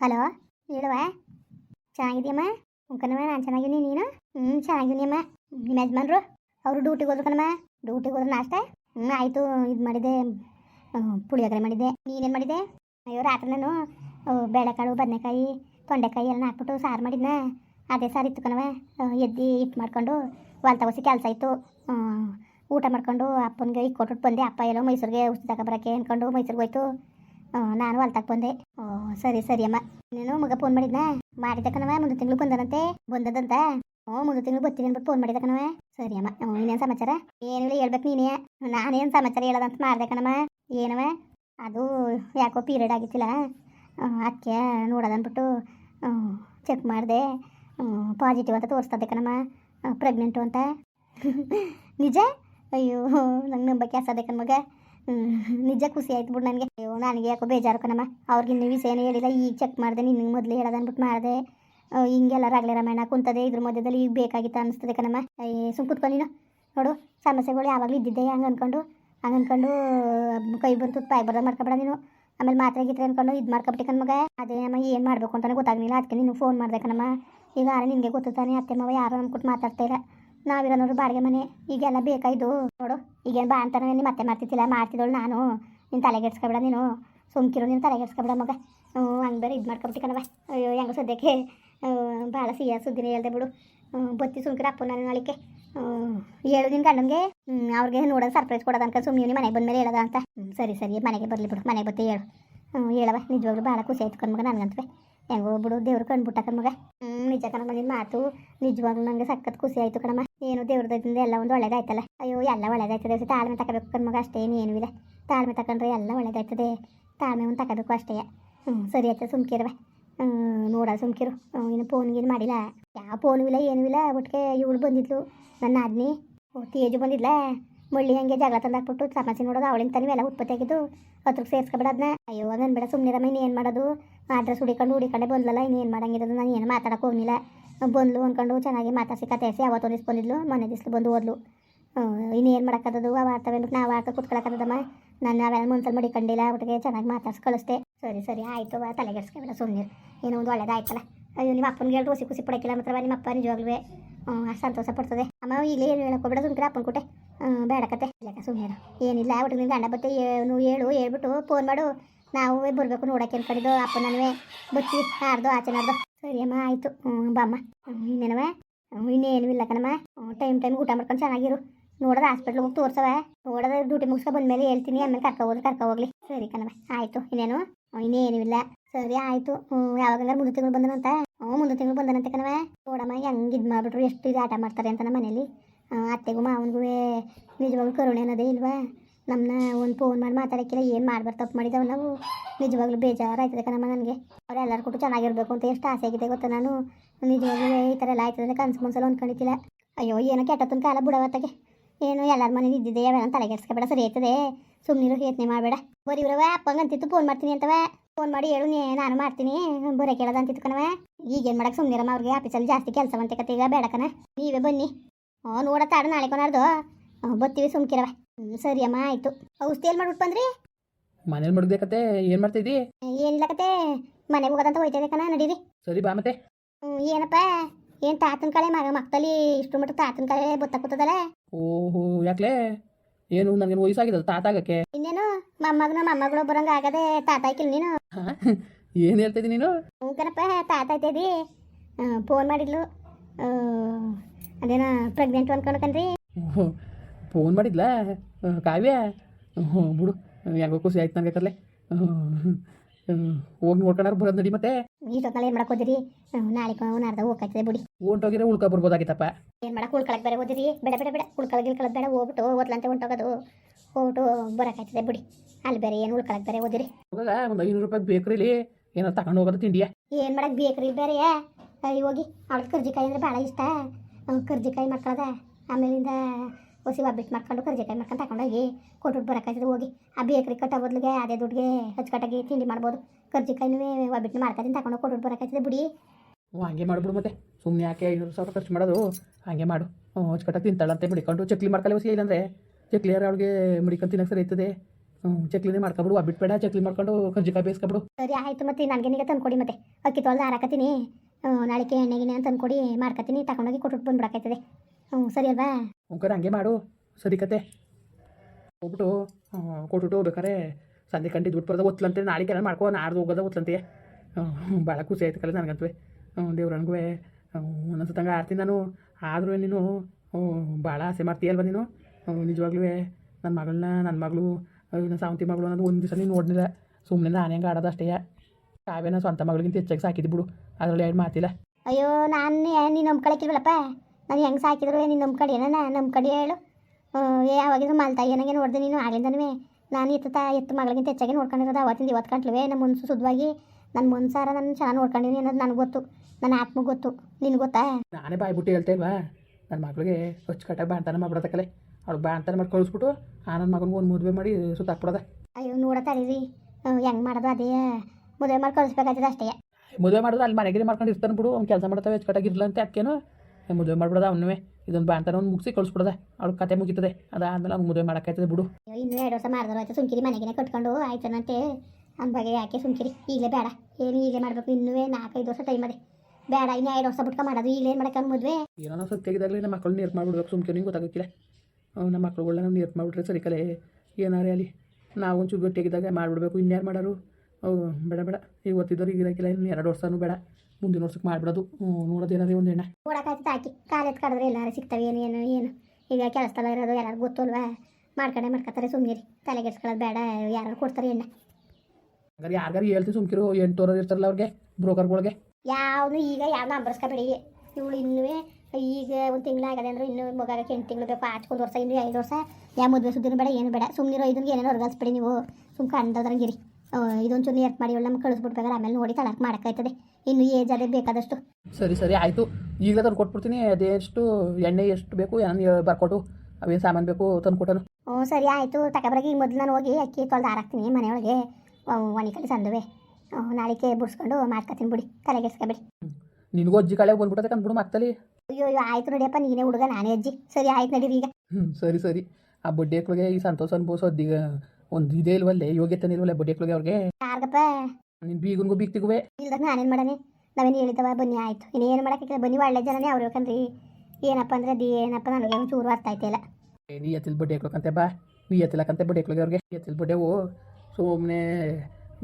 Hello, ಹೇಳುವ? ಚೆನ್ನಾಗಿದೆಯಮ್ಮ ಉಂಕನಮ್ಮ ನಾನು ಚೆನ್ನಾಗಿದ್ದೀನಿ. ನೀನು? ಹ್ಞೂ ಚೆನ್ನಾಗಿದ್ದೀನಿಯಮ್ಮ ನಿಮ್ಮ ಯಜಮಾನ್ರು? ಅವರು ಡ್ಯೂಟಿಗೆ ಹೋದ್ರು ಕಣಮ್ಮ ಡ್ಯೂಟಿಗೆ ಹೋದ್ರೆ ನಾಷ್ಟ? ಹ್ಞೂ ಆಯಿತು, ಇದು ಮಾಡಿದೆ. ಪುಳಿಯೋಗರೆ ಮಾಡಿದ್ದೆ ನೀನೇನು ಮಾಡಿದೆ? ಅಯ್ಯೋ, ರಾತ್ರಿ ನಾನು ಬೇಳೆಕಾಳು, ಬದನೆಕಾಯಿ, ತೊಂಡೆಕಾಯಿ ಎಲ್ಲ ಹಾಕ್ಬಿಟ್ಟು ಸಾರು ಮಾಡಿದ್ನ. ಅದೇ ಸಾರು ಇತ್ತು ಕಣವ ಎದ್ದು ಇಟ್ಟು ಮಾಡ್ಕೊಂಡು ಹೊಲ ತಗೋಸಿ ಕೆಲಸ ಇತ್ತು ಊಟ ಮಾಡ್ಕೊಂಡು ಅಪ್ಪನಿಗೆ ಕೊಟ್ಬಿಟ್ಟು ಬಂದೆ. ಅಪ್ಪ ಎಲ್ಲೋ ಮೈಸೂರಿಗೆ ಔಷಧಿ ಬರೋಕೆ ಅಂದ್ಕೊಂಡು ಮೈಸೂರಿಗೆ ಹೋಯ್ತು. ನಾನು ಹೊಲ್ತಾಕ್ ಬಂದೆ. ಓ ಸರಿ ಸರಿ ಅಮ್ಮ. ನೀನು ಮಗ ಫೋನ್ ಮಾಡಿದ್ನಾ? ಮಾಡಿದ ಕಣವ ಮುಂದೆ ತಿಂಗಳು ಬಂದನಂತೆ. ಬಂದದಂತ? ಹ್ಞೂ ಮುಂದೆ ತಿಂಗಳು ಬರ್ತೀನಿ ಅಂದ್ಬಿಟ್ಟು ಫೋನ್ ಮಾಡಿದೆ ಸರಿ ಅಮ್ಮ ಇನ್ನೇನು ಸಮಾಚಾರ? ಏನಿಲ್ಲ ಹೇಳ್ಬೇಕು ನೀನೇ. ನಾನೇನು ಸಮಾಚಾರ ಹೇಳೋದಂತ ಮಾಡಿದೆ ಕಣಮ್ಮ ಏನವ ಅದು ಯಾಕೋ ಪೀರಿಯಡ್ ಆಗಿತ್ತಿಲ್ಲ. ಅದಕ್ಕೆ ನೋಡೋದನ್ಬಿಟ್ಟು ಚೆಕ್ ಮಾಡಿದೆ. ಪಾಸಿಟಿವ್ ಅಂತ ತೋರಿಸ್ತದೆ ಕಣಮ್ಮ ಪ್ರೆಗ್ನೆಂಟು ಅಂತ. ನಿಜ? ಅಯ್ಯೋ ನಂಗೆ ನಂಬಕ್ಕೆ ಕಣ್ಮಗ ಹ್ಮ್, ನಿಜ ಖುಷಿ ಆಯ್ತು ಬಿಡು ನನಗೆ. ಅಯ್ಯೋ, ನನಗೆ ಯಾಕೋ ಬೇಜಾರು ಕಣಮ್ಮ. ಅವ್ರಿಗೆ ಇನ್ನೂ ಸೇನೆ ಹೇಳಿಲ್ಲ, ಈಗ ಚೆಕ್ ಮಾಡಿದೆ ನಿನ್ನ ಮೊದಲು ಹೇಳೋದನ್ಬಿಟ್ಟು ಮಾಡಿದೆ. ಹಿಂಗೆಲ್ಲ ರಾಗಲಿ ರಾಮಾಯಣ ಕುಂತದೆ, ಇದ್ರ ಮಧ್ಯದಲ್ಲಿ ಈಗ ಬೇಕಾಗಿತ್ತು ಅನಿಸ್ತದೆ ಕಣಮ್ಮ. ಏ ಸುಮ್ ಕುತ್ಕೊಂಡಿನ ನೋಡು, ಸಮಸ್ಯೆಗಳು ಯಾವಾಗಲೂ ಇದ್ದಿದ್ದೆ ಹಂಗೆ ಅಂದ್ಕೊಂಡು ಹಂಗೆ ಅಂದ್ಕೊಂಡು ಕೈ ಬಂತು, ಪಾಯ್ ಬರ್ದ ಮಾಡ್ಕೊಬೇಡ ನೀನು. ಆಮೇಲೆ ಮಾತ್ರೆ ಗೀತ್ರೆ ಅಂದ್ಕೊಂಡು ಇದು ಮಾಡ್ಕೊಬಿಟ್ಟು ಕಣ್ಮಗ ಅದೇ ನಮ್ಮ ಏನು ಮಾಡಬೇಕು ಅಂತಾನೆ ಗೊತ್ತಾಗಲಿಲ್ಲ. ಅದಕ್ಕೆ ನೀನು ಫೋನ್ ಮಾಡಿದೆ ಕಣಮ್ಮ. ಈಗ ನಿನಗೆ ಗೊತ್ತಾನೆ ಅತ್ತೆ ಮಾವ ಯಾರು ಅಂದ್ಬಿಟ್ಟು ಮಾತಾಡ್ತಾ ಇಲ್ಲ. ನಾವಿರೋ ನೋಡು ಬಾಡಿಗೆ ಮನೆ. ಈಗೆಲ್ಲ ಬೇಕಾಯ್ದು ನೋಡು, ಈಗೇನು ಬಾ ಅಂತಾನೆ ನೀನು ಮತ್ತೆ ಮಾಡ್ತಿದ್ದಿಲ್ಲ? ಮಾಡ್ತಿದ್ದಳು ನಾನು. ನಿನ್ನ ತಲೆಗೆಡ್ಸ್ಕೊಬೇಡ ನೀನು. ಸುಮ್ಕಿರು, ನೀನು ತಲೆಗೆಡ್ಸ್ಕೊಬೇಡ ಮಗ. ಹ್ಞೂ, ಹಂಗೆ ಬೇರೆ ಇದು ಮಾಡ್ಕೊಬಿಟ್ಟಿ ಕಣವ ಅಯ್ಯೋ, ಹೆಂಗ ಸದ್ಯಕ್ಕೆ. ಭಾಳ ಸಿಹಿಯ ಸುದ್ದಿನೇ ಹೇಳ್ದೆ ಬಿಡು. ಬತ್ತಿ ಸುಮ್ಕಿರ ಅಪ್ಪ ನಾನು ನಾಳಿಕೆ ಹೇಳು ನಿನ್ನ ಗಂಡನಿಗೆ. ಅವ್ರಿಗೆ ನೋಡೋದು ಸರ್ಪ್ರೈಸ್ ಕೊಡೋದು ಅಂತ ಸುಮ್ಮನೆ ಮನೆಗೆ ಬಂದಮೇಲೆ ಹೇಳೋದ ಅಂತ. ಸರಿ ಸರಿ, ಮನೆಗೆ ಬರಲಿ ಬಿಡು. ಮನೆಗೆ ಬತ್ತಿ ಹೇಳು. ಹೇಳವ ನಿಜವಾಗ್ಲೂ ಭಾಳ ಖುಷಿ ಆಯ್ತು ಕಣ್ಮಗ ನನಗಂತವೆ ಹೆಂಗೋ ಬಿಡು, ದೇವ್ರು ಕಣ್ಬಿಟ್ಟ ಕಣ್ಮಗ ಹ್ಞೂ ನಿಜ ಕಣಮ್ಮ ಮಾತು ನಿಜವಾಗ್ಲೂ ನನಗೆ ಸಖತ್ ಖುಷಿ ಆಯ್ತು ಕಣಮ್ಮ. ಏನು ದೇವ್ರದಿಂದ ಎಲ್ಲ ಒಂದು ಒಳ್ಳೇದಾಯ್ತಲ್ಲ? ಅಯ್ಯೋ, ಎಲ್ಲ ಒಳ್ಳೇದಾಯ್ತದೆ ತಾಳ್ಮೆ ತಗೋಬೇಕು ಕಣ್ಮಗ ಅಷ್ಟೇ ಏನು ಇಲ್ಲ. ತಾಳ್ಮೆ ತಗೊಂಡ್ರೆ ಎಲ್ಲ ಒಳ್ಳೇದಾಯ್ತದೆ. ತಾಳ್ಮೆ ಒಂದು ತಗೋಬೇಕು ಅಷ್ಟೇ. ಹ್ಞೂ ಸರಿ ಆಯ್ತು ಸುಮ್ಕಿರುವ ನೋಡ ಸುಮ್ಕಿರು. ಇನ್ನು ಫೋನ್ ಗೀನ್ ಮಾಡಿಲ್ಲ? ಯಾವ ಫೋನು ಇಲ್ಲ, ಏನೂ ಇಲ್ಲ. ಒಟ್ಟಿಗೆ ಇವಳು ಬಂದಿದ್ಲು, ನನ್ನ ಆದ್ನಿ ತೇಜು ಬಂದಿದ್ಲ? ಮಳ್ಳಿ ಹಂಗೆ ಜಗಳ ತಂದಾಕ್ಬಿಟ್ಟು ಸಮಸ್ಯೆ ನೋಡೋದು, ಅವಳಿಂದ ತಾನೇ ಎಲ್ಲ ಉತ್ಪತ್ತಿ ಆಗಿದ್ದು ಹತ್ರಕ್ಕೆ ಸೇರಿಸ್ಕೊಬೇಡ ಅದನ್ನ ಅಯ್ಯೋ ಬೇಡ ಸುಮ್ಮನಿರಮ್ಮ ಇನ್ನೇನು ಮಾಡೋದು? ಅಡ್ರೆಸ್ ಹುಡಿಕೊಂಡು ಹುಡಿಕೊಂಡೆ ಬಂದ್ಲಲ್ಲ, ಇನ್ನೇನು ಮಾಡಂಗಿರೋದು? ನಾನು ಏನು ಮಾತಾಡಕ್ಕೆ ಹೋಗಿಲ್ಲ ಬಂದ್ಲು ಅಂದ್ಕೊಂಡು ಚೆನ್ನಾಗಿ ಮಾತಾಡಿಸಿ ಕಥೆಸಿ ಅವತ್ತು ದಿವ್ಸ ಬಂದಿದ್ಲು, ಮನೆ ದಿಸ್ಲು ಬಂದು ಓದ್ಲು ಇನ್ನೇನು ಮಾಡೋಕ್ಕದ್ದು ಅವ ಬಂದ್ಬಿಟ್ಟು ನಾವು ಆಡ್ತಾ ಕುತ್ಕೊಳಕ್ಕದಮ್ಮ ನಾನು ನಾವೆಲ್ಲ ಮುನ್ಸಲ್ ಮಡಿಕೊಂಡಿಲ್ಲ, ಒಟ್ಟಿಗೆ ಚೆನ್ನಾಗಿ ಮಾತಾಡ್ಸಿ ಕಳಿಸ್ದೆ. ಸರಿ ಸರಿ, ಆಯಿತು ತಲೆಗೆಡ್ಸ್ಕೊಬೇಡ ಸುಮ್ಮನೆ ಏನೋ ಒಂದು ಒಳ್ಳೇದಾಯ್ತಲ್ಲ. ಅಯ್ಯೋ, ನಿಮ್ಮ ಅಪ್ಪನಿಗೆ ಹೇಳಿ ಖುಷಿ ಖುಷಿ ಪಡಕ್ಕಿಲ್ಲ, ಮಾತ್ರ ನಿಮ್ಮ ಅಪ್ಪ ನಿಜವಾಗ್ಲೂ ಅಷ್ಟು ಸಂತೋಷ ಪಡ್ತದೆ. ಅಮ್ಮ, ಈಗಲೇ ಏನು ಹೇಳಕ್ಕೋಬೇಡ ಸುಮ್ಕಿರ ಅಪ್ಪನ ಕೊಟ್ಟೆ ಬೇಡ ಕತೆ. ಇಲ್ಲ ಸುಮ್ಮನೆ ಏನಿಲ್ಲ, ಒಟ್ಟಿಗೆ ನಿನ್ನ ಗಂಡ ಬತ್ತೆ ಏನು ಹೇಳು, ಹೇಳ್ಬಿಟ್ಟು ಫೋನ್ ಮಾಡು. ನಾವು ಬರ್ಬೇಕು ನೋಡಕ್ಕೆ ಅನ್ಕೊಂಡಿದ್ದು ಅಪ್ಪ ನನವೇ ಬತ್ತಿ ಆಡ್ದು ಆಚೆ ನಾಡ್ದು ಸರಿ ಅಮ್ಮ, ಆಯಿತು. ಹ್ಞೂ ಬಾಮ್ಮ ಇನ್ನೇನವ? ಇನ್ನೇನು ಇಲ್ಲ ಕಣಮ್ಮ. ಟೈಮ್ ಟೈಮ್ ಊಟ ಮಾಡ್ಕೊಂಡು ಚೆನ್ನಾಗಿರು. ನೋಡೋದು ಹಾಸ್ಪಿಟ್ಲ್ ಹೋಗಿ ತೋರ್ಸವ. ನೋಡೋದು ಡ್ಯೂಟಿ ಮುಗಿಸ್ಕೊ ಬಂದ್ಮೇಲೆ ಹೇಳ್ತೀನಿ, ಆಮೇಲೆ ಕರ್ಕೊ ಹೋಗಿ, ಕರ್ಕೊ ಹೋಗ್ಲಿ. ಸರಿ ಕಣವ ಆಯಿತು. ಇನ್ನೇನು? ಇನ್ನೇನು ಇಲ್ಲ. ಸರಿ, ಆಯಿತು. ಯಾವಾಗಂದ್ರೆ ಮುಂದೆ ತಿಂಗಳು ಬಂದನಂತ? ಹ್ಞೂ ಮುಂದೆ ತಿಂಗಳು ಬಂದನಂತ ಕಣವ ನೋಡಮ್ಮ, ಹೆಂಗೆ ಇದು ಮಾಡ್ಬಿಟ್ರು, ಎಷ್ಟು ಇದು ಆಟ ಮಾಡ್ತಾರೆ ಅಂತ ನಮ್ಮ ಮನೇಲಿ. ಅತ್ತೆಗೂ ಮಾವನಿಗೂ, ನಿಜವಾಗ್ಲೂ ಕರುಣೆ ಅನ್ನೋದೇ ಇಲ್ವಾ? ನಮ್ಮನ್ನ ಒಂದು ಫೋನ್ ಮಾಡಿ ಮಾತಾಡೋಕ್ಕಿಲ್ಲ, ಏನು ಮಾಡ್ಬಾರ್ದು, ತಪ್ಪು ಮಾಡಿದ್ದಾವೆ ನಾವು. ನಿಜವಾಗ್ಲೂ ಬೇಜಾರಾಯ್ತದೆ ಕಣಮ್ಮ ನನಗೆ. ಅವ್ರು ಎಲ್ಲರೂ ಕೂಡ ಚೆನ್ನಾಗಿರ್ಬೇಕು ಅಂತ ಎಷ್ಟು ಆಸೆ ಆಗಿದೆ ಗೊತ್ತಾ ನಾನು. ನಿಜವಾಗ್ಲೂ ಈ ಥರ ಎಲ್ಲ ಆಯ್ತದೆ ಕನಸು ಮುನ್ಸಲು ಅಂದ್ಕೊಂಡಿದ್ದಿಲ್ಲ ಅಯ್ಯೋ, ಏನೋ ಕೆಟ್ಟತ್ತನ ಕಾಲ ಬಿಡವತ್ತಾಗೆ ಏನು, ಎಲ್ಲರ ಮನೇಲಿ ಇದ್ದಿದ್ದೆ, ಅವೆಲ್ಲ ತಲೆಗೆಡ್ಸ್ಕೊಬೇಡ ಸರಿ ಆಯ್ತದೆ. ಸುಮ್ಮನಿರು ಯೋಚನೆ ಮಾಡಬೇಡ. ಬರೀ ಇವ್ರವ ಅಪ್ಪಂಗಂತಿತ್ತು ಫೋನ್ ಮಾಡ್ತೀನಿ ಅಂತವ. ಫೋನ್ ಮಾಡಿ ಹೇಳು, ನೀ ನಾನು ಮಾಡ್ತೀನಿ. ಬರೀ ಕೇಳೋದು ಅಂತಿತ್ತು ಕಣವ. ಈಗೇನು ಮಾಡಕ್ಕೆ ಸುಮ್ಮನಿರಮ್ಮ ಅವ್ರಿಗೆ ಆಫೀಸಲ್ಲಿ ಜಾಸ್ತಿ ಕೆಲಸ ಕತೆ ಈಗ ಬೇಡ ಕಣ. ನೀವೇ ಬನ್ನಿ. ಹ್ಞೂ ನೋಡತ್ತಾಡು ನಾಳೆ ಕೊನಾರ್ದು. ಬತ್ತೀವಿ ಸುಮ್ಕಿರವ. ಹ್ಞೂ ಸರಿ ಅಮ್ಮ ಆಯಿತು. ಔಷಧಿ ಎಲ್ಲಿ ಮಾಡ್ಬಿಟ್ಟು ಬಂದ್ರಿ? ಮನೇಲಿ ಮಡಗ್ಬೇಕತ್ತೆ ಏನು ಮಾಡ್ತಿದ್ದಿ ಏನಿಲ್ಲ ಕತೆ ಮನೆಗೆ ಹೋಗೋದಂತ ಹೋಯ್ತದೆ ಕಣ ನಡೀರಿ. ಸರಿ ಬಾ ಮತ್ತೆ. ಹ್ಞೂ ಏನಪ್ಪ ಏನು ತಾತನ ಕಳೆ ಮಗ ಮಕ್ಕಳಲ್ಲಿ ಇಷ್ಟು ಮಟ್ಟ ತಾತನ ಕಳೆ ಬತ್ತಾಕೂತದಲ್ಲ ಓಹೋ ಯಾಕ್ಲೆ? ಏನು ನನಗೆ ವಯಸ್ಸಾಗಿದೆ ತಾತಾಗಕ್ಕೆ ಇನ್ನೇನು ಮೊಮ್ಮಗನ ಮೊಮ್ಮಗಳು ಬರಂಗ ಆಗದೆ ತಾತ ಆಯ್ಕಿಲ್ಲ ನೀನು? ಏನು ಹೇಳ್ತಿದ್ದಿ ನೀನು? ಹ್ಞೂ ಕಣಪ್ಪ ತಾತ ಆಯ್ತದಿ ಫೋನ್ ಮಾಡಿದ್ಲು. ಅದೇನೋ ಅದೇನ ಪ್ರೆಗ್ನೆಂಟ್ ಅನ್ಕೊಂಡ್ಕನ್ರಿ ಫೋನ್ ಮಾಡಿದ್ಲ? ಕಾವ್ಯ? ಹ್ಞೂ ಬಿಡು. ಹೆಂಗೋ ಖುಷಿ ಆಯ್ತು ನನಗೆ ಕರ್ಲೆ ಹೋಗಿ ನೋಡ್ಕೊಂಡ್ರೆ ಬರೋದು ನಡಿ ಮತ್ತೆ. ಇಷ್ಟೊತ್ತಲ್ಲಿ ಏನು ಮಾಡಕ್ಕೆ ಹೋದಿರಿ? ನಾಳೆ ಅರ್ಧ ಹೋಗ್ತದೆ ಬಿಡಿ. ಹೊಂಟೋಗಿದ್ರೆ ಉಳ್ಕೊ ಬರ್ಬೋದಾಗಿತ್ತಪ್ಪ. ಏನು ಮಾಡಕ್ಕೆ ಉಳ್ಕೊಳಕ್ಕೆ ಬೇರೆ ಹೋದಿರಿ? ಬೇಡ ಬೇಡ ಬೇಡ. ಉಳ್ಕೊಳಗೆ ಗಿಳ್ಕೊಳಕ್ಕೆ ಬೇಡ. ಹೋಗ್ಬಿಟ್ಟು ಓದ್ಲಂತ ಹೊಂಟೋಗೋದು ಹೋಗ್ಬಿಟ್ಟು ಬರೋಕ್ಕಾಯ್ತದೆ ಬಿಡಿ. ಅಲ್ಲಿ ಬೇರೆ ಏನು ಉಳ್ಕೊಳಕ್ಕೆ ಬೇರೆ ಹೋದಿರಿ? ಒಂದು ಐನೂರು ರೂಪಾಯಿ ಬೇಕ್ರಿಲಿ ಏನೋ ತಗೊಂಡು ಹೋಗೋದು ತಿಂಡಿಯ. ಏನು ಮಾಡಕ್ಕೆ ಬೇಕ್ರಿ ಬೇರೆ? ಅಲ್ಲಿ ಹೋಗಿ. ಅವಳಿಗೆ ಕರ್ಜಿಕಾಯಿ ಅಂದ್ರೆ ಭಾಳ ಇಷ್ಟ. ಕರ್ಜಿಕಾಯಿ ಮಕ್ಕಳದ. ಆಮೇಲಿಂದ ಹೊಸಿ ಒಬ್ಬಿಟ್ಟು ಮಾಡ್ಕೊಂಡು ಕರ್ಜಿಕಾಯಿ ಮಾಡ್ಕೊಂಡು ತಗೊಂಡೋಗಿ ಕೊಟ್ಟು ಬರೋಕ್ಕಾಯ್ತದೆ ಹೋಗಿ ಆ ಬೇಕ್ರಿ ಕಟ್ಟೋ ಬದಲಿಗೆ ಅದೇ ದುಡ್ಡಿಗೆ ಹಚ್ಚಕಟ್ಟಾಗಿ ತಿಂಡಿ ಮಾಡ್ಬೋದು. ಕರ್ಜಿಕಾಯಿನೂ ಒಬ್ಬಿಟ್ಟು ಮಾಡ್ಕೊಂಡು ತಗೊಂಡೋಗಿ ಕೊಟ್ಬಿಟ್ಟು ಬರೋಕ್ಕಾಯ್ತದೆ ಬಿಡಿ. ಹ್ಞೂ ಹಂಗೆ ಮಾಡ್ಬಿಡು ಮತ್ತೆ. ಸುಮ್ಮನೆ ಯಾಕೆ ಐನೂರು ಸಾವಿರ ಖರ್ಚು ಮಾಡೋದು? ಹಾಗೆ ಮಾಡು. ಹ್ಞೂ ಅಚ್ಚುಕಟ್ಟಾಗಿ ತಿಂತಾಳಂತೆ ಮಡಿಕೊಂಡು ಚಕ್ಲಿ ಮಾಡ್ಕೊಳ್ಳಿ ಹೊಸಿ ಇಲ್ಲಾಂದರೆ ಚಕ್ಲಿ ಯಾರು ಅವಳಿಗೆ ಮಡಿಕೊಂಡು ತಿನ್ನಕ್ಕೆ ಸರಿ ಆಯ್ತದೆ ಹ್ಞೂ ಚಕ್ಲಿನೇ ಮಾಡ್ಕೊಬಿಡು ಒಬ್ಬಿಟ್ಬೇಡ ಚಕ್ಲಿ ಮಾಡ್ಕೊಂಡು ಕರ್ಜಿಕಾಯಿ ಬೇಯಿಸ್ಕೊಬಿಡು. ಸರಿ ಆಯಿತು ಮತ್ತೆ ನನಗೇನೀಗ ತಂದ್ಕೊಡಿ ಮತ್ತೆ. ಅಕ್ಕಿ ತೊಳೆದು ಹಾರಾಕತ್ತೀನಿ ನಾಳೆಗೆ ಎಣ್ಣೆ ಗಿಣ್ಣೆ ಅಂತ ತಂದ್ಕೊಡಿ ಮಾಡ್ಕತ್ತೀನಿ ತಗೊಂಡೋಗಿ ಕೊಟ್ಬಿಟ್ಟು ಬಂದ್ಬಿಡಕೈತದೆ ಹ್ಞೂ ಸರಿ ಅಲ್ವಾ ಒಂಕರ್ ಹಂಗೆ ಮಾಡು ಸರಿ ಕತೆ. ಹೋಗ್ಬಿಟ್ಟು ಕೊಟ್ಬಿಟ್ಟು ಹೋಗ್ಬೇಕಾರೆ ಸಂಜೆ ಕಂಡಿದ್ದು ದುಡ್ಡು ಬರೋದ ಒತ್ಲಂತೆ ನಾಳೆ ಕೆಲ ಮಾಡ್ಕೊ ನಾಡ್ದು ಹೋಗೋದ ಒತ್ಲಂತೆ. ಭಾಳ ಖುಷಿ ಆಯ್ತು ಕಲೆ ನನಗಂತೂ. ದೇವ್ರನ್ಗೂ ಒಂದೊಂದ್ಸತಂಗ ಆಡ್ತೀನಿ ನಾನು. ಆದರೂ ನೀನು ಭಾಳ ಆಸೆ ಮಾಡ್ತೀಯಲ್ವ ನೀನು? ನಿಜವಾಗ್ಲೂ ನನ್ನ ಮಗಳನ್ನ ನನ್ನ ಮಗಳು ನನ್ನ ಸಾವಂತಿ ಮಗಳು ಅನ್ನೋದು ಒಂದು ದಿವಸ ನೀನು ನೋಡಿಲ್ಲ ಸುಮ್ಮನೆ ನಾನು ಹೆಂಗೆ ಆಡೋದು ಅಷ್ಟೇ. ಕಾವ್ಯನ ಸ್ವಂತ ಮಗಳಿಗಿಂತ ಹೆಚ್ಚಾಗಿ ಸಾಕಿದ್ದು ಬಿಡು. ಅದರಲ್ಲಿ ಎರಡು ಮಾತಿಲ್ಲ. ಅಯ್ಯೋ ನಾನು ನೀನು ನಂಬ್ಕೊಳಕ್ಕಿಲ್ವಲ್ಲಪ್ಪ ನಾನು ಹೆಂಗೆ ಸಾಕಿದ್ರು? ನೀನು ನಮ್ಮ ನಂಬ್ಕಡಿ ನಮ್ಮ ಕಡೆ ಹೇಳು. ಏ ಯಾವಾಗಿದ್ರು ಮಾಲ್ತಾಯಿ ಏನಾಗೆ ನೋಡಿದೆ ನೀನು. ಆಗ್ಲಿಂದನೂ ನಾನು ಎತ್ತ ಎತ್ತು ಮಗಳಿಗಿಂತ ಹೆಚ್ಚಾಗಿ ನೋಡ್ಕೊಂಡಿರೋದು ಅವತ್ತಿಂದ ಇವತ್ತು ಕಂಟ್ಲುವೆ ನಮ್ಮ ಮುನ್ಸು ಸುದ್ವಾಗಿ ನನ್ನ ಮನ್ಸಾರ ನಾನು ಚೆನ್ನಾಗಿ ನೋಡ್ಕೊಂಡಿನಿ ಅನ್ನೋದು ನನಗೆ ಗೊತ್ತು. ನನ್ನ ಆತ್ಮ ಗೊತ್ತು. ನಿನ್ಗೆ ಗೊತ್ತಾ? ನಾನೇ ಬಾಯ್ಬಿಟ್ಟು ಹೇಳ್ತಾ ಇಲ್ವಾ? ನನ್ನ ಮಗಳಿಗೆ ಅಚ್ಚುಕಟ್ಟಾಗಿ ಬಾಣ್ತಾನ ಮಾಡ್ಬಿಡತಕ್ಕಲೆ ಅವಳು ಬಾಣ್ತಾನ ಮಾಡಿ ಕಳಿಸ್ಬಿಟ್ಟು ಆ ನನ್ನ ಮಗನಿಗೆ ಒಂದು ಮದುವೆ ಮಾಡಿ ಸುತ್ತಾಕ್ಬಿಡೋದ. ಅಯ್ಯೋ ನೋಡ ರೀ ಹೆಂಗೆ ಮಾಡೋದು ಅದೇ? ಮದುವೆ ಮಾಡಿ ಕಳಿಸ್ಬೇಕಾಗ್ತದೆ ಅಷ್ಟೇ. ಮದುವೆ ಮಾಡಿದ್ರೆ ಅಲ್ಲಿ ಮನೆಗಿರಿ ಮಾಡ್ಕೊಂಡು ಇರ್ತಾನೆ ಬಿಡು. ಅವ್ನು ಕೆಲಸ ಮಾಡ್ತಾವೆ ಅಚ್ಚುಕಟ್ಟಾಗಿರ್ಲ ಅಂತ ಅದಕ್ಕೇನು ಮದುವೆ ಮಾಡ್ಬಿಡೋದ ಅವನೇ ಇದೊಂದು ಬಾಣ್ತಾನ ಒಂದು ಮುಗಿಸಿ ಕಳಿಸ್ಬಿಡೋದ. ಅವ್ಳ ಕತೆ ಮುಗಿತದೆ. ಅದಾದ್ಮೇಲೆ ಅವ್ನು ಮದುವೆ ಮಾಡೋಕ್ಕಾಯ್ತದೆ ಬಿಡು. ಇನ್ನು ಎರಡು ವರ್ಷ ಮಾಡಿದ್ರು ಆಯ್ತು. ಸುಮ್ಕಿರಿ ಮನೆಗೆ ಕಟ್ಕೊಂಡು ಆಯ್ತನಂತೆ. ಅಂದ ಅಂದಾಗೆ ಯಾಕೆ ಸುಮ್ಕಿರಿ? ಈಗಲೇ ಬೇಡ. ಏನು ಈಗಲೇ ಮಾಡಬೇಕು? ಇನ್ನೂ ನಾಲ್ಕೈದು ವರ್ಷ ಟೈಮ್ ಅದೇ. ಬೇಡ ಇನ್ನು ಎರಡು ವರ್ಷ ಬಿಟ್ಕೊಂಡು ಮಾಡೋದು. ಈಗಲೇ ಮಾಡಕ್ಕೆ ಮದುವೆ? ಏನೋ ಸತ್ಯಾಗಿದ್ದಾಗಲೇ ನಮ್ಮ ಮಕ್ಕಳು ನೀರು ಮಾಡಿಬಿಡ್ಬೇಕು ಸುಮ್ಕೆ ನಿಂಗೆ ಗೊತ್ತಾಗಕ್ಕಿಲ್ಲ ಅವ್ನು ನಮ್ಮ ಮಕ್ಳುಗಳನ್ನ ನಾವು ನೀರು ಮಾಡಿಬಿಟ್ರೆ ಸರಿ ಕಲೆ. ಏನಾರೇ ಅಲ್ಲಿ? ನಾವು ಒಂಚೂರು ಗಟ್ಟಿಯಾಗಿದ್ದಾಗ ಮಾಡಿಬಿಡ್ಬೇಕು. ಇನ್ಯಾರು ಮಾಡೋರು? ಬೇಡ ಬೇಡ. ಈಗ ಇರೋಕ್ಕಿಲ್ಲ ಇನ್ನು ಎರಡು ವರ್ಷನೂ ಬೇಡ. ಮುಂದಿನ ವರ್ಷಕ್ಕೆ ಮಾಡ್ಬಿಡೋದು. ನೋಡೋದು ಏನಾರೇ ಒಂದು ಎಣ್ಣೆ. ಓಡಕ್ಕಾಯ್ತು ಹಾಕಿ ಕಾಲೇಜ್ ಕಡಿದ್ರೆ ಎಲ್ಲಾರು ಸಿಗ್ತವೆ ಏನು ಏನು ಏನು. ಈಗ ಕೆಲಸದಲ್ಲ ಇರೋದು ಯಾರು ಗೊತ್ತಲ್ವಾ? ಮಾಡ್ಕೊಂಡೆ ಮಾಡ್ಕೊತಾರೆ ತಲೆ ಕೆಡ್ಸ್ಕೊಳ್ಳೋದು ಬೇಡ ಯಾರು ಕೊಡ್ತಾರೆ ಎಣ್ಣೆ. ಹಂಗಾರೆ ಯಾರಿಗಾರು ಹೇಳ್ತೀವಿ ಸುಮ್ಕಿರು ಎಂಟೂರ ಇರ್ತಾರಲ್ಲ ಅವ್ರಿಗೆ ಬ್ರೋಕರ್ಗಳಿಗೆ. ಯಾವನು ಈಗ ಯಾವನ್ನ ಅಂಬರ್ಸ್ಕೊಬೇಡಿ. ಇವಳು ಇನ್ನೂ ಈಗ ಒಂದು ತಿಂಗಳು ಆಗದೆ ಅಂದ್ರೆ ಇನ್ನೂ ಮಗಾಗಕ್ಕೆ ಎಂಟು ತಿಂಗಳು ಬೇಕು. ಆಚ್ಕೊಂಡು ವರ್ಷ ಇನ್ನೂ ಐದು ವರ್ಷ. ಯಾವ ಮದುವೆ ಸುದ್ದಿನೂ ಬೇಡ ಏನು ಬೇಡ. ಸುಮ್ಮನಿರೋ ಇದನ್ನ ಏನೇನು ಹೊರಗಲ್ಸ್ಬೇಡಿ ನೀವು. ಸುಮ್ಕೆ ಕಂಡದ್ರಂಗಿರಿ ಇದೊಂದು ಚೂರು ಏರ್ಟ್ ಮಾಡಿ ನಮ್ಮ ಕಳಿಸ್ಬಿಡ್ಬೇಕಾದ್ರೆ ಆಮೇಲೆ ನೋಡಿ ತಳಕ್ ಮಾಡೋಕ್ಕಾಯ್ತದೆ. ಇನ್ನು ಏಜ್ ಅದೇ ಬೇಕಾದಷ್ಟು. ಸರಿ ಸರಿ ಆಯಿತು. ಈಗಲೇ ತಂದು ಕೊಟ್ಬಿಡ್ತೀನಿ. ಅದೆಷ್ಟು ಎಣ್ಣೆ ಎಷ್ಟು ಬೇಕು ಏನು ಬರ್ಕೊಟ್ಟು ಅವೇನು ಸಾಮಾನು ಬೇಕು ತಂದು ಕೊಟ್ಟನು ಹ್ಞೂ ಸರಿ ಆಯಿತು. ತಕಬ್ರಾಗಿ ಈಗ ಮೊದಲು ನಾನು ಹೋಗಿ ಅಕ್ಕಿ ತೊಳೆದು ಹಾರಾಕ್ತೀನಿ ಮನೆಯೊಳಗೆ. ಒಣಿ ಕಡೆ ಸಂದುವೆ ನಾಳೆಗೆ ಬುಡ್ಸ್ಕೊಂಡು ಮಾಡ್ಕೊತೀನಿ ಬಿಡಿ. ತಲೆಗೆಸ್ಕೊಬಿಡಿ ನಿನಗೂ ಅಜ್ಜಿ ಕಳೆ ಬಂದ್ಬಿಟ್ಟದೆ ಕಂದ್ಬಿಡು ಮತ್ತಲ್ಲಿ. ಅಯ್ಯೋ ಅಯ್ಯೋ ಆಯ್ತು ನೋಡಿಯಪ್ಪ ನೀನೇ ಹುಡುಗ ನಾನೇ ಅಜ್ಜಿ. ಸರಿ ಆಯ್ತು ನಡೀರಿ ಈಗ. ಹ್ಞೂ ಸರಿ ಸರಿ. ಆ ಬಡ್ಡೆಕ್ಳಿಗೆ ಈ ಸಂತೋಷ ಅನ್ಬೋಸೋ ಅದ್ದೀಗ ಒಂದು ಇದೇ ಇಲ್ವಲ್ಲೇ ಯೋಗ್ಯತೆ ಇಲ್ವಲ್ಲ ಬಡ್ಡೆಕ್ಳಿಗೆ ಅವ್ರಿಗೆ? ಯಾರ್ಗಪ್ಪ? ನಿನ್ ಬೀಗನ್ಗೂ ಬೀಗ್ತಿಗುವೆ? ಇಲ್ದಾಗ ನಾನೇನು ಮಾಡನೆ ನಾವೇನು ಹೇಳಿದವ ಬನ್ನಿ ಆಯಿತು. ಇನ್ನೇನು ಮಾಡಕ್ ಬನ್ನಿ ಒಳ್ಳೆ ಜನನೇ ಅವ್ರು ಯಾಕಂದ್ರಿ? ಏನಪ್ಪ ಅಂದ್ರೆ ಅದು ಏನಪ್ಪ ನನಗೆ ಒಂದು ಚೂರು ಅರ್ಥ ಆಯ್ತಿಲ್ಲ ನೀ ಎತ್ತಿಲ್ ಬಡ್ಡಿ ಹಾಕ್ಬೇಕಂತೆ ಬಾ. ನೀ ಎತ್ತಿಲಕ್ಕಂತೆ ಬಡ್ಡಿ ಹಾಕ್ಲಿಗೆ ಅವ್ರಿಗೆ. ಎತ್ತಿಲ್ ಬಡ್ಡೆವು ಸುಮ್ಮನೆ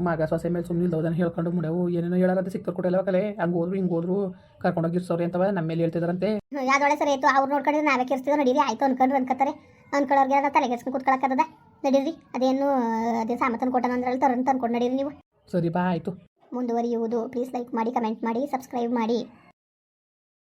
ಮಗ ಸೊಸೆ ಮೇಲೆ ಸುಮ್ಮನೆ ಇಲ್ದವ್ದನ್ನ ಹೇಳ್ಕೊಂಡು ಮುಡೆವು ಏನೇನೋ ಹೇಳಾರಂತ ಸಿಕ್ತರು ಕೊಟ್ಟಿಲ್ಲ ಕಲೆ ಹಂಗೆ ಹೋದ್ರು ಹಿಂಗ ಹೋದ್ರು ಕರ್ಕೊಂಡೋಗಿ ಇರ್ಸೋರಿ ಅಂತವ ನಮ್ಮ ಮೇಲೆ ಹೇಳ್ತಿದಾರಂತೆ. ಯಾವ್ದೊಳೆ ಸರಿ ಆಯ್ತು. ಅವ್ರು ನೋಡ್ಕೊಂಡ್ರೆ ನಾವೇ ಕೆರ್ಸ್ತೀವೋ ನಡೀರಿ. ಆಯ್ತು ಅನ್ಕೊಂಡ್ರು ಅನ್ಕತ್ತಾರೆ. ಅನ್ಕೊಳ್ಳೋರ್ಗೆ ತಲೆಗೆಸ್ಕೊಂಡು ಕೂತ್ಕೊಳಕ್ಕದ ನಡೀರಿ. ಅದೇನು ಅದೇ ಸಾಮತನ ಕೊಟ್ಟನ ಅಂದ್ರಲ್ಲಿ ತರನ್ ತಂದ್ಕೊಂಡು ನಡೀರಿ ನೀವು. ಸರಿ ಬಾ ಆಯಿತು. ಮುಂದುವರಿಯುವುದು. ಪ್ಲೀಸ್ ಲೈಕ್ ಮಾಡಿ ಕಮೆಂಟ್ ಮಾಡಿ ಸಬ್ಸ್ಕ್ರೈಬ್ ಮಾಡಿ.